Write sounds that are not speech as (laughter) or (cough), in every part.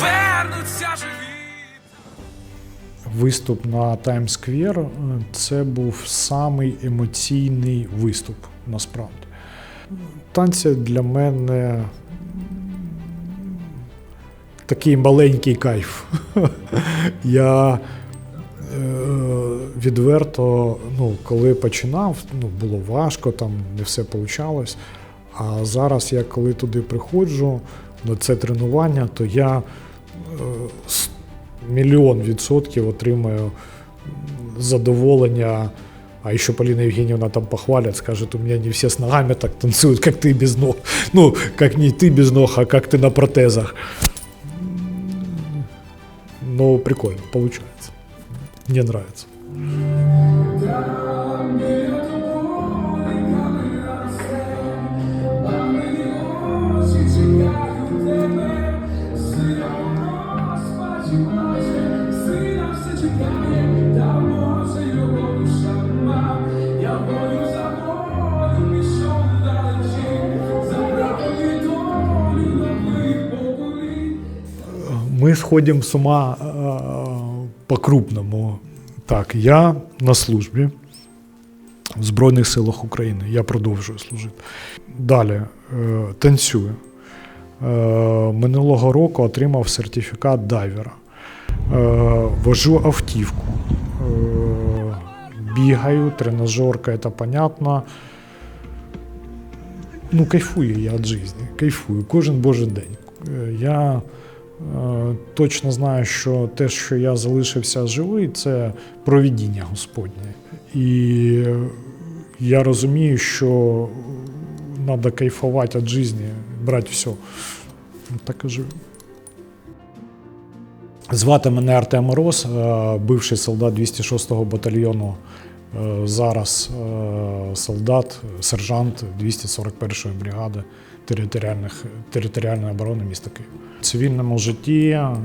повернуться живі. Виступ на Таймсквер це був самий емоційний виступ насправді. Танці для мене такий маленький кайф. (laughs) Я е, відверто, ну, коли починав, ну, було важко, там не все вийшло. А зараз я коли туди приходжу на це тренування, то я мільйон відсотків отримаю задоволення. А еще Полина Евгеньевна там похвалят, скажет, у меня не все с ногами так танцуют, как ты без ног. Ну, как не ты без ног, а как ты на протезах. Но прикольно, получается. Мне нравится. Мы сходим с ума э, по-крупному. Так, я на службі в Збройних силах України. Я продовжую служити. Далі е, танцюю. Е, минулого року отримав сертифікат дайвера. Е, вожу автівку. Е, бігаю, тренажерка, це понятно. Ну, кайфую я від життя. Кайфую кожен божий день. Е, Я е, точно знаю, що те, що я залишився живий, це провідіння Господнє. І я розумію, що треба кайфувати від життя, брати все. Так і живу. Звати мене Артем Мороз, е, бивший солдат 206-го батальйону. Е, Зараз е, солдат, сержант 241-ї бригади територіальних, територіальної оборони міста Києва. В цивільному житті е,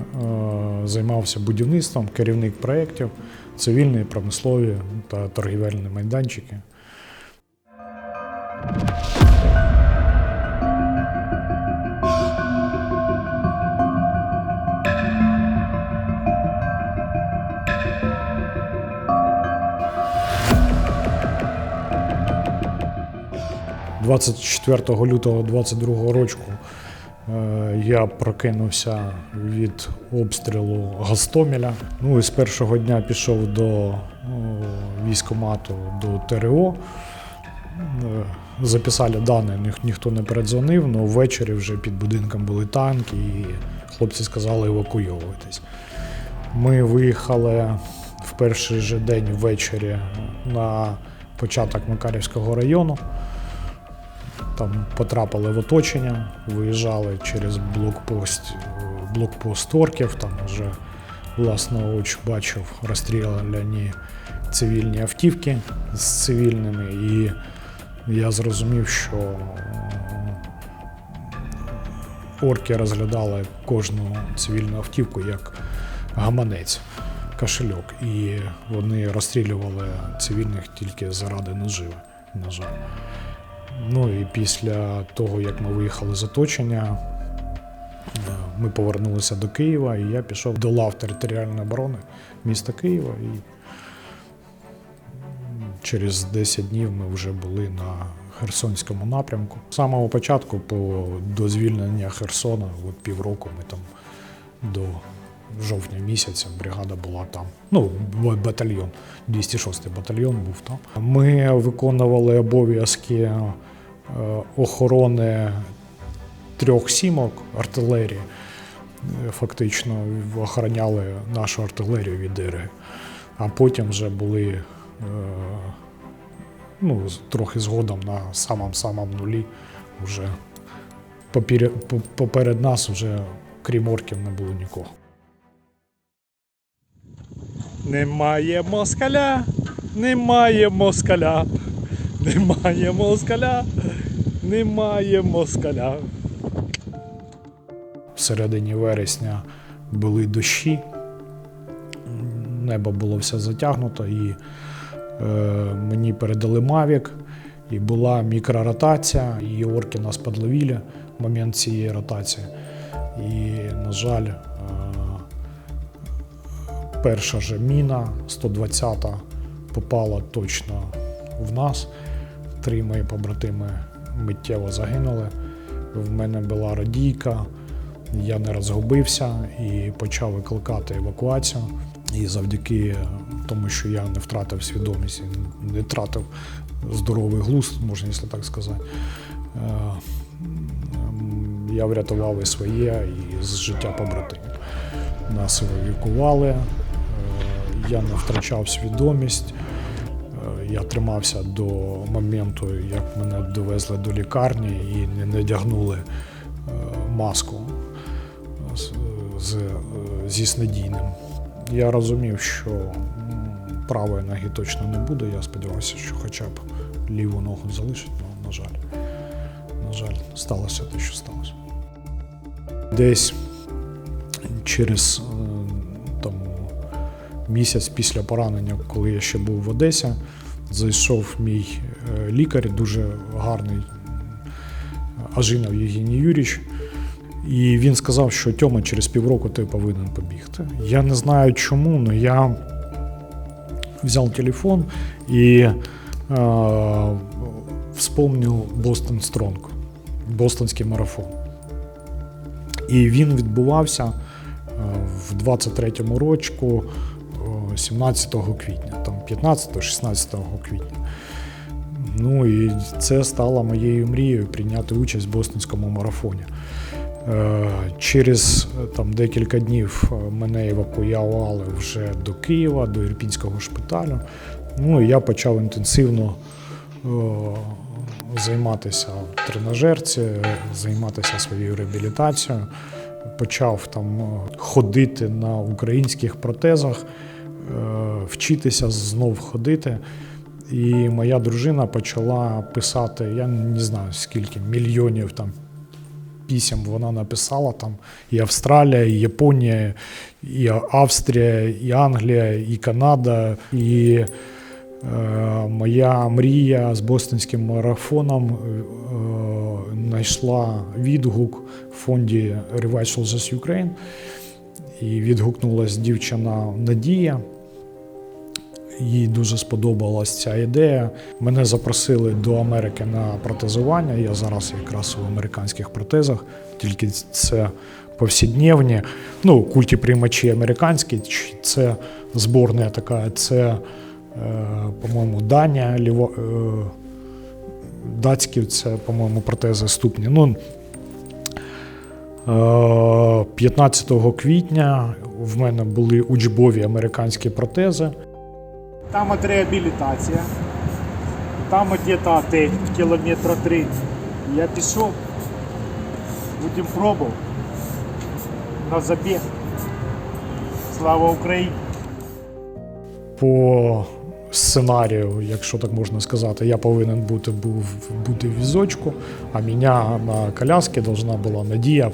займався будівництвом, керівник проєктів, цивільні, промислові та торгівельні майданчики. – 24 лютого 22 року е, я прокинувся від обстрілу Гостомеля. Ну і з першого дня пішов до о, військкомату до ТРО. Е, Записали дані, ніх- ніхто не передзвонив, але ввечері вже під будинком були танки, і хлопці сказали евакуйовуватись. Ми виїхали в перший же день ввечері на початок Макарівського району. Там потрапили в оточення, виїжджали через блокпост, блокпост орків, там вже власноруч бачив розстріляні цивільні автівки з цивільними, і я зрозумів, що орки розглядали кожну цивільну автівку як гаманець, кошельок, і вони розстрілювали цивільних тільки заради наживи, на жаль. Ну і після того, як ми виїхали з оточення, е, ми повернулися до Києва, і я пішов до лав територіальної оборони міста Києва. І через 10 днів ми вже були на Херсонському напрямку. З самого початку, по, до звільнення Херсона, от півроку ми там до жовтня місяця бригада була там. Ну, батальйон, 206-й батальйон був там. Ми виконували обов'язки охорони трьох сімок артилерії. Е, Фактично охороняли нашу артилерію від ДРГ. А потім вже були е, ну, трохи згодом на самому-самому нулі. Вже поперед нас вже крім орків не було нікого. Немає москаля, немає москаля, немає москаля, немає москаля. В середині вересня були дощі, небо було все затягнуто, і е, мені передали Мавік, і була мікроротація, і орки нас подловили в момент цієї ротації. І, на жаль, е, перша же міна 120 попала точно в нас. Три мої побратими миттєво загинули. В мене була радійка, я не розгубився і почав викликати евакуацію. І завдяки тому, що я не втратив свідомість, не втратив здоровий глузд, можна якщо так сказати. е, Я врятував і своє, і з життя побратимів. Нас евакуювали, е, я не втрачав свідомість. Я тримався до моменту, як мене довезли до лікарні і не надягнули е, маску з, е, зі снедійним. Я розумів, що правої ноги точно не буде. Я сподівався, що хоча б ліву ногу залишить, але, на жаль, на жаль, сталося те, що сталося. Десь через е, там, місяць після поранення, коли я ще був в Одесі, зайшов мій е, лікар, дуже гарний Ажинов Євгеній Юрійович. І він сказав, що Тьома через півроку ти повинен побігти. Я не знаю чому, але я взяв телефон і е, вспомнив Бостон Стронг, бостонський марафон. І він відбувався е, в 23-му рочку е, 17 квітня, там 15-16 квітня. Ну і це стало моєю мрією прийняти участь в бостонському марафоні. Е, Через е, там, декілька днів е, мене евакуювали вже до Києва, до Ірпінського шпиталю. Ну і я почав інтенсивно займатися в тренажерці, займатися своєю реабілітацією. Почав там ходити на українських протезах, вчитися знов ходити. І моя дружина почала писати, я не знаю скільки, мільйонів там писем вона написала там і Австралія, і Японія, і Австрія, і Англія, і Канада. І е, моя мрія з бостонським марафоном е, знайшла відгук в фонді Revival Ukraine. І відгукнулась дівчина Надія. Їй дуже сподобалась ця ідея. Мене запросили до Америки на протезування. Я зараз якраз у американських протезах, тільки це повсякдневні. Ну, культіприймачі американські, це зборна така, це, е, по-моєму, Данія, Ліво, е, датські, це, по-моєму, протези ступні. Ну, е, 15 квітня в мене були учбові американські протези. Там от реабілітація, там от где-то отель кілометра три. Я пішов, будемо пробувати на забіг. Слава Україні! по сценарію, якщо так можна сказати, я повинен бути був бути в візочку, а мене на коляскі должна була Надія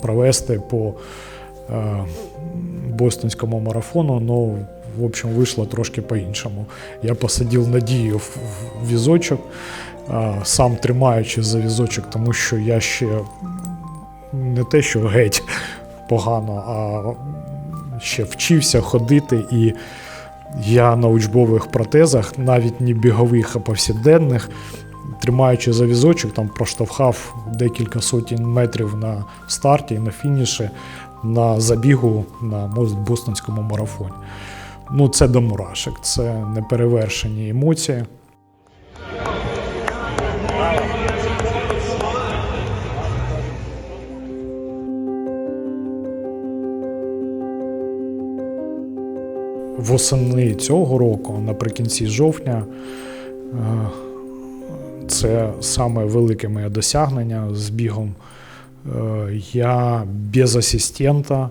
провести по е, бостонському марафону. Ну, в общем, вийшло трошки по-іншому. Я посадив Надію в, візочок, сам тримаючи за візочок, тому що я ще не те, що геть погано, а ще вчився ходити і. Я на учбових протезах, навіть не бігових, а повсякденних, тримаючи за візочок, там проштовхав декілька сотень метрів на старті і на фініші на забігу на бостонському марафоні. Ну, це до мурашек, це неперевершені емоції. Восени цього року, наприкінці жовтня, е, це саме велике моє досягнення з бігом. Е, Я без асистента,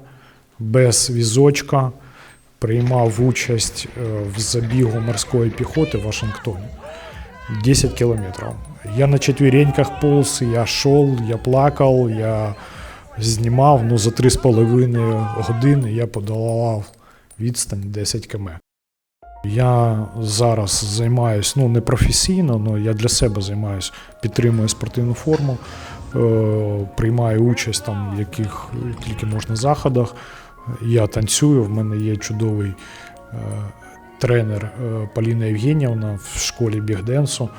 без візочка приймав участь е, в забігу морської піхоти в Вашингтоні. 10 километров. Я на четвереньках полз, я шел, я плакав, я знімав, ну за 3,5 години я подолав відстань 10 км. Я зараз займаюся, ну не професійно, але я для себе займаюся, підтримую спортивну форму, е, приймаю участь там, в яких тільки можна заходах. Я танцюю, в мене є чудовий е, тренер е, Поліна Євгенівна в школі бігденсу.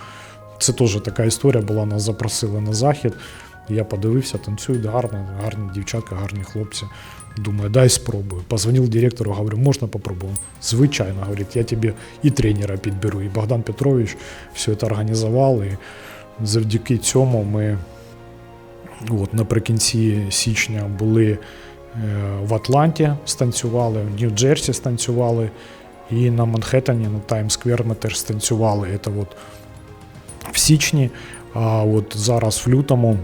Це теж така історія була, нас запросили на захід. Я подивився, танцюють гарно, гарні дівчатка, гарні хлопці. Думаю, дай спробую. Позвонив директору, говорю, можна попробую? Звичайно, говорить, я тобі і тренера підберу. І Богдан Петрович все це організував. І завдяки цьому ми от, наприкінці січня були в Атланті, станцювали, в Нью-Джерсі станцювали, і на Манхеттені, на Таймс-сквер ми теж станцювали. Це от в січні. А от зараз в лютому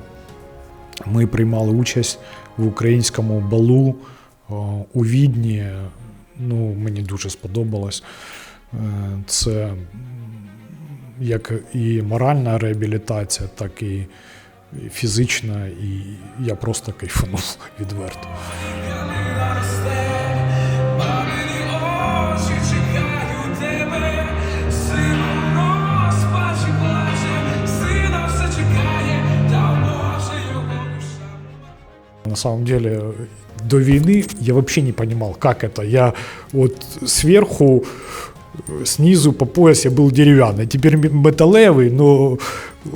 ми приймали участь в українському балу е, у Відні. Ну, мені дуже сподобалось. Е, Це як і моральна реабілітація, так і фізична, і я просто кайфанув відверто. (laughs) Калина росте, мамині очі чекають тебе, сина в розпачі плаче, сина все чекає, та може його душа. На самом деле, до войны я вообще не понимал, как это. Я вот сверху, э, снизу по пояс я был деревянный, теперь м- металлевый, но э,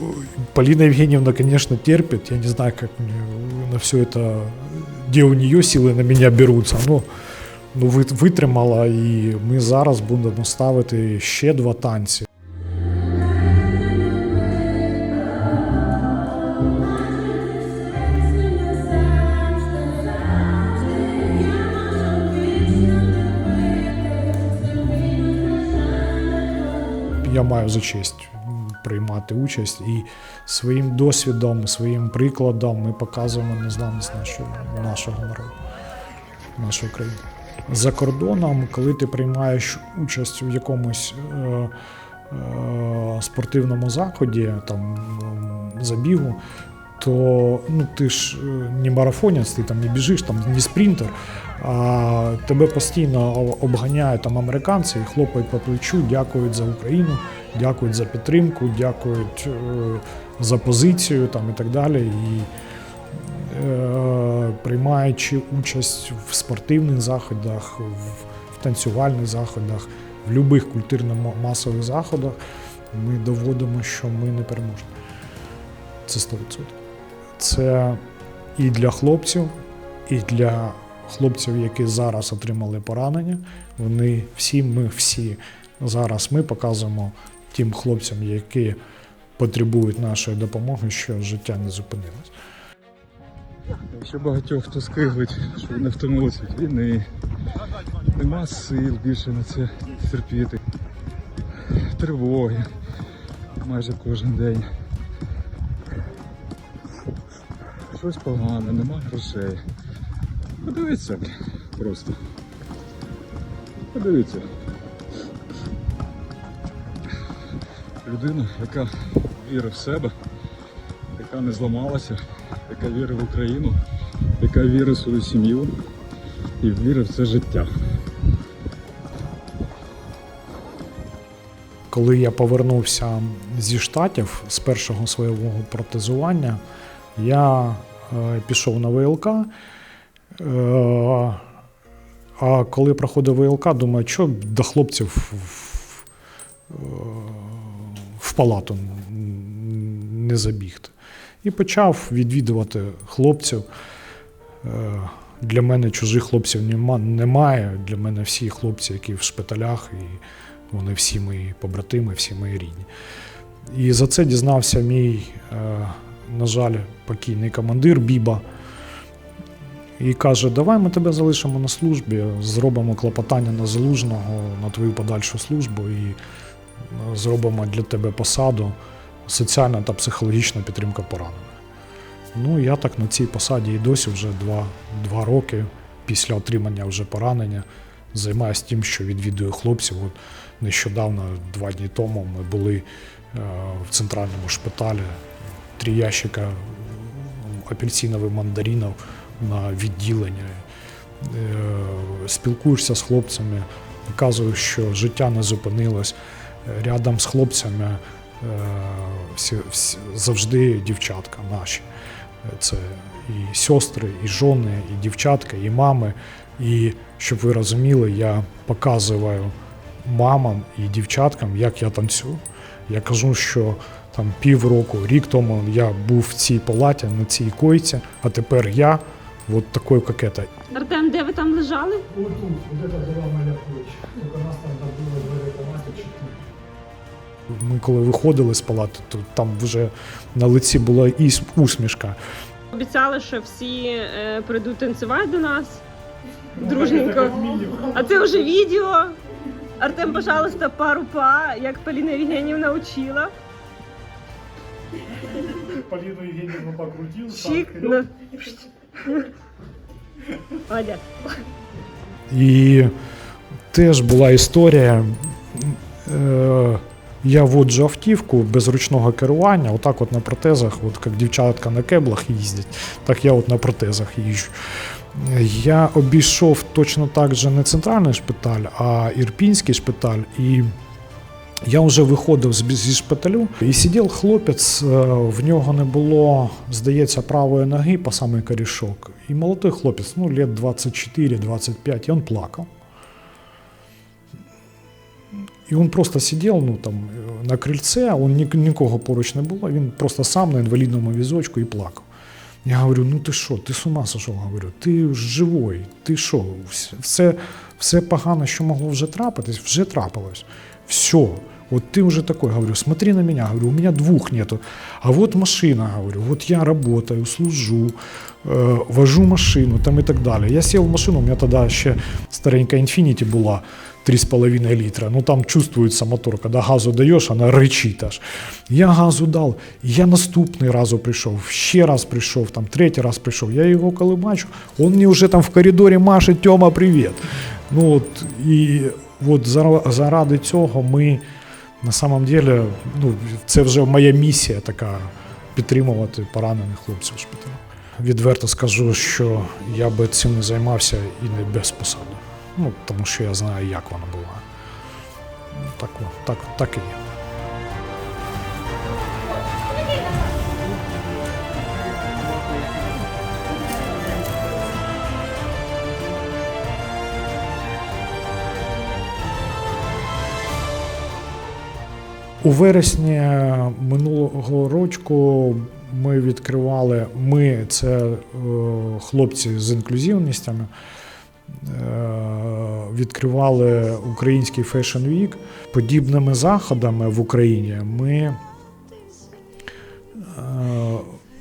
Полина Евгеньевна, конечно, терпит. Я не знаю, как мне на все это, где у нее силы на меня берутся. Но ну, вит- витримала, і ми зараз будемо ставити ще два танці. Маю за честь приймати участь і своїм досвідом, своїм прикладом ми показуємо незламність нашого, нашого народу, нашої країни. За кордоном, коли ти приймаєш участь у якомусь е, е, спортивному заході, там забігу, то ну, ти ж е, не марафонець, ти там не біжиш, там не спринтер, а тебе постійно обганяють там американці і хлопають по плечу, дякують за Україну, дякують за підтримку, дякують е, за позицію там, і так далі. І е, приймаючи участь в спортивних заходах, в, танцювальних заходах, в будь-яких культурно-масових заходах, ми доводимо, що ми не переможні. Це 100%. Це і для хлопців, і для хлопців, які зараз отримали поранення. Вони всі, ми всі зараз ми показуємо тим хлопцям, які потребують нашої допомоги, що життя не зупинилось. Ще багатьох хто скиглить, що вони втомилися від війни. Нема сил більше на це терпіти. Тривоги майже кожен день. Щось погане, нема грошей. Подивіться просто. Подивіться. Людина, яка вірить в себе, яка не зламалася, яка вірить в Україну, яка вірить в свою сім'ю і вірить в це життя. Коли я повернувся зі штатів з першого свого протезування, я е, пішов на ВЛК. Е, а коли проходив ВЛК, думаю, що до хлопців в, палату не забігти. І почав відвідувати хлопців. Е, Для мене чужих хлопців немає. Для мене всі хлопці, які в шпиталях, і вони всі мої побратими, всі мої рідні. І за це дізнався мій, е, на жаль, покійний командир Біба. І каже: давай ми тебе залишимо на службі, зробимо клопотання на залужного на твою подальшу службу і е, зробимо для тебе посаду соціальна та психологічна підтримка поранених. Ну, я так на цій посаді і досі вже два, два роки після отримання вже поранення займаюся тим, що відвідую хлопців. От нещодавно, два дні тому, ми були е, в центральному шпиталі. Три ящика апельсинових мандаринів на відділення. Е, Спілкуєшся з хлопцями, показуєш, що життя не зупинилось. Рядом з хлопцями е, всі, всі, завжди дівчатка наші. Це і сестри, і жони, і дівчатка, і мами. І щоб ви розуміли, я показую мамам і дівчаткам, як я танцюю. Я кажу, що там півроку, рік тому я був в цій палаті, на цій койці, а тепер я от такою кокета. Артем, де ви там лежали? Вот тут, вот это была моя площа. Только нас там було двері палати чотири. Ми коли виходили з палати, то там вже на лиці була і усмішка. Обіцяли, що всі е, прийдуть танцювати до нас. Дружненько. А це вже відео. Артем, пожалуйста, пару па, як Поліна Євгенівна учила. Полину Евгеньевну покрутил. Чик. Ну. Молодець. І теж була історія. Е, я воджу автівку без ручного керування, отак от на протезах, от як дівчатка на кеблах їздять, так я от на протезах їжджу. Я обійшов точно так же не центральний шпиталь, а ірпінський шпиталь. І я вже виходив зі шпиталю і сидів хлопець, е, в нього не було, здається, правої ноги по самий корішок. І молодий хлопець, ну, лет 24-25, і він плакав. І він просто сидів ну, там, е, на крильце, он ні, нікого поруч не було, він просто сам на інвалідному візочку і плакав. Я говорю, ну ти що, ти з ума сошов? Говорю, ти живой, ти що, все, все погано, що могло вже трапитись, вже трапилось. Все. Вот ты уже такой, говорю, смотри на меня, говорю, у меня двух нету. А вот машина, говорю, вот я работаю, служу, э, вожу машину там и так далее. Я сел в машину, у меня тогда ще старенька Infiniti була 3,5 литра. Ну там чувствуется мотор, когда газу даешь, она рычит аж. Я газу дав, я наступний разу прийшов, ще раз прийшов, там третій раз прийшов. Я його коли бачу, він мені вже там в коридорі маше Тьома, привіт. Ну от і от зара- заради цього ми на самом деле, ну, це вже моя місія така підтримувати поранених хлопців в шпиталі. Відверто скажу, що я би цим не займався і не без посади. Ну, тому що я знаю, як воно була. Так, так, так і є. У вересні минулого року ми відкривали, ми це е, хлопці з інклюзивністями, е, відкривали український Fashion Week. Подібними заходами в Україні ми е,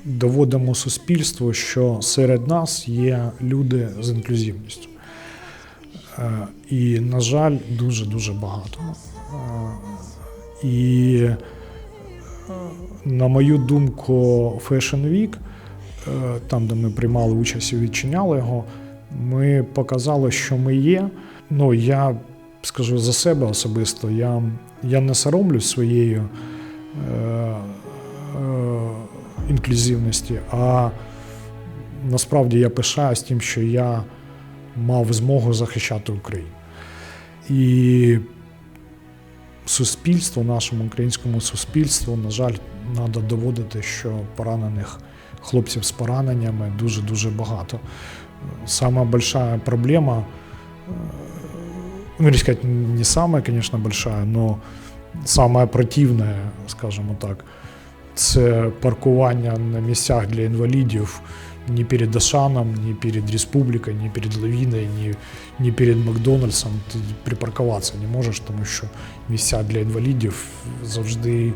доводимо суспільству, що серед нас є люди з інклюзивністю. І, на жаль, дуже-дуже багато. І, е, на мою думку, Fashion Week, е, там, де ми приймали участь і відчиняли його, ми показали, що ми є. Ну, я скажу за себе особисто, я, я не соромлюсь своєю е, е, інклюзивності, а насправді я пишаюсь тим, що я мав змогу захищати Україну. І суспільству, нашому українському суспільству, на жаль, треба доводити, що поранених хлопців з пораненнями дуже-дуже багато. Самая большая проблема, ну, или не самая, конечно, большая, но самая противная, скажімо так, це паркування на місцях для інвалідів ні перед Ашаном, ні перед Республікою, ні перед Лавіною, ні, ні перед Макдональдсом. Ти припаркуватися не можеш, тому що місця для інвалідів завжди.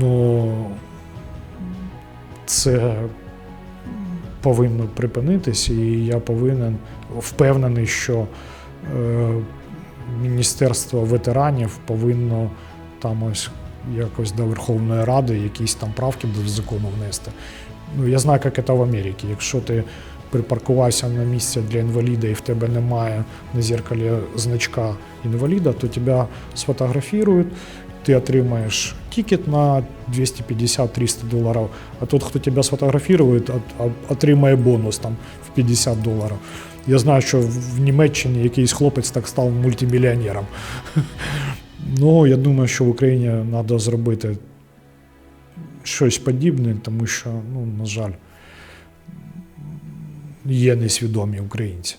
Ну, це повинно припинитись, і я повинен впевнений, що е, Міністерство ветеранів повинно там ось якось до Верховної Ради якісь там правки до закону внести. Ну, я знаю, як це в Америці. Якщо ти припаркувався на місце для інваліда і в тебе немає на зеркалі значка інваліда, то тебе сфотографірують, ти отримаєш тикет на 250-300 доларів, а тот, хто тебе сфотографірує, от- от- отримає бонус там в 50 доларів. Я знаю, що в Німеччині якийсь хлопець так став мультимільйонером. Ну, я думаю, що в Україні треба зробити щось подібне, тому що, ну, на жаль, є несвідомі українці.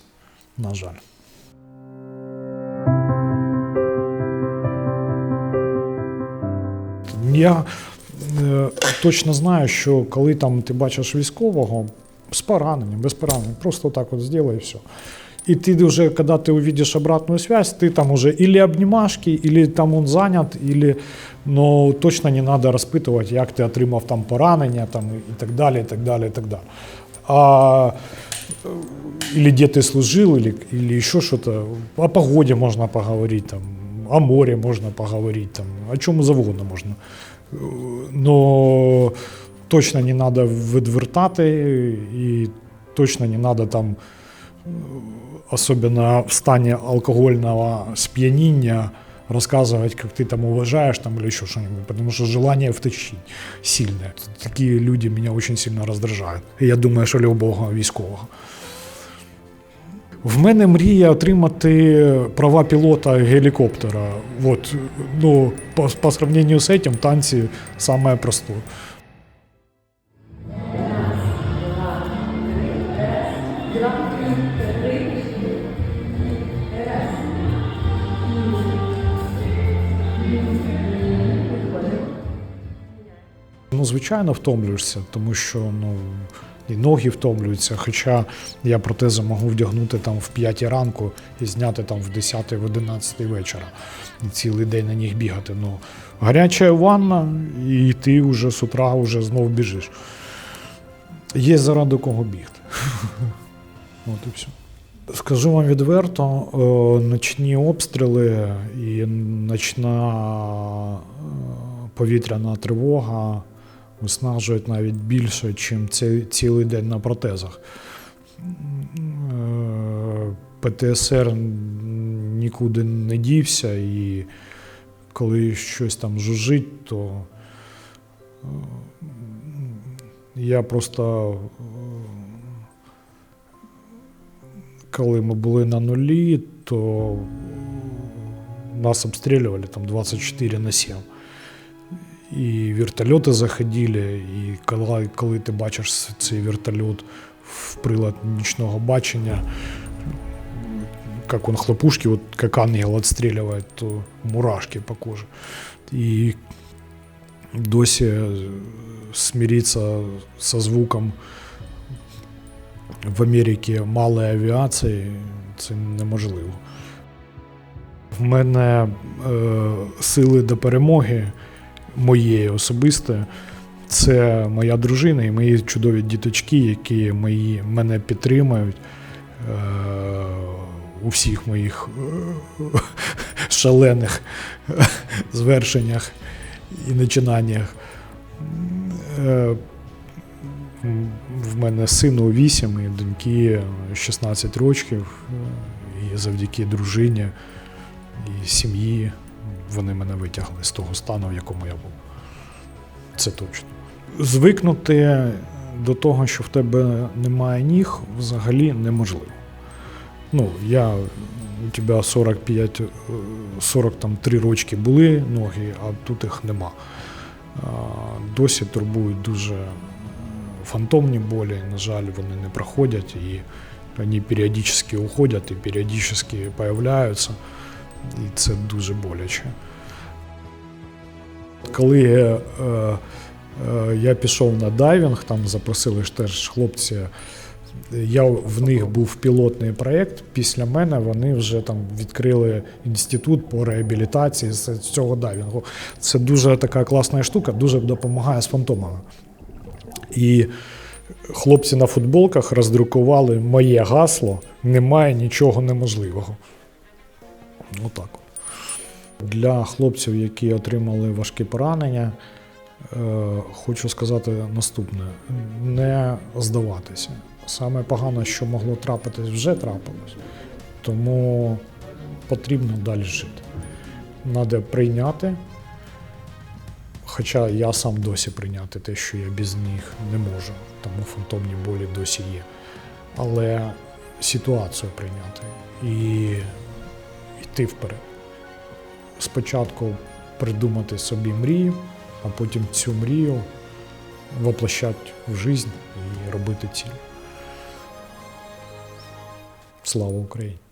На жаль. Я е, точно знаю, що коли там ти бачиш військового з пораненням, без поранення, просто так от зробай і все. И ты уже, когда ты увидишь обратную связь, ты там уже или обнимашки, или там он занят, или, но точно не надо розпитувати, як ти отримав там поранення, там і так далі, і так далі, і так далі. А, э, или где ты служил, или, или еще что-то. О погоде можно поговорить, там, о море можно поговорить, там, о чем завгодно можно. Э, Но точно не надо відвертати і точно не надо там особенно в стане алкогольного спьянения рассказывать, как ты там уважаешь там или еще что-нибудь, потому что желание втащить сильное. Такие люди меня очень сильно раздражают. І я думаю, що любого військового. В мене мрія отримати права пілота гелікоптера. От, ну, по, по сравнению з этим танці саме простое. Звичайно, втомлюєшся, тому що ну, і ноги втомлюються. Хоча я протези можу вдягнути там в 5 ранку і зняти там в 10 в 11 вечора. І цілий день на них бігати. Ну, гаряча ванна, і ти вже з утра вже знов біжиш. Є заради кого бігти. (laughs) От і все. Скажу вам відверто, е, ночні обстріли і ночна е, повітряна тривога виснажують навіть більше, ніж цілий день на протезах. Е, ПТСР нікуди не дівся, і коли щось там жужжить, то е, я просто е, коли ми були на нулі, то нас обстрілювали там 24 на 7. І вертольоти заходили, і коли, коли ти бачиш цей вертольот в прилад нічного бачення, как он хлопушки, вот как ангел отстреливает, то мурашки по коже. І досі смириться со звуком в Америці малої авіації це неможливо. В мене е, сили до перемоги моєї особистої це моя дружина і мої чудові діточки, які мої, мене підтримують е, у всіх моїх е, шалених звершеннях і начинаннях. Е, в мене сину 8 і доньки 16 років, і завдяки дружині і сім'ї вони мене витягли з того стану, в якому я був. Це точно. Звикнути до того, що в тебе немає ніг, взагалі неможливо. Ну, я у тебе 45, е, 43 рочки були ноги, а тут їх нема. Досі турбують дуже фантомні болі, на жаль, вони не проходять і вони періодично уходять і періодично появляються. І це дуже боляче. Коли е, е, я пішов на дайвінг, там запросили ж теж хлопці. Я в них був пілотний проєкт. Після мене вони вже там відкрили інститут по реабілітації з цього дайвінгу. Це дуже така класна штука, дуже допомагає з фантомами. І хлопці на футболках роздрукували моє гасло Немає нічого неможливого. Отак. от. Для хлопців, які отримали важкі поранення, е, хочу сказати наступне: не здаватися. Саме погано, що могло трапитись, вже трапилось. Тому потрібно далі жити. Треба прийняти. Хоча я сам досі прийняти те, що я без них не можу, тому фантомні болі досі є. Але ситуацію прийняти і йти вперед. Спочатку придумати собі мрію, а потім цю мрію воплощати в життя і робити ціль. Слава Україні!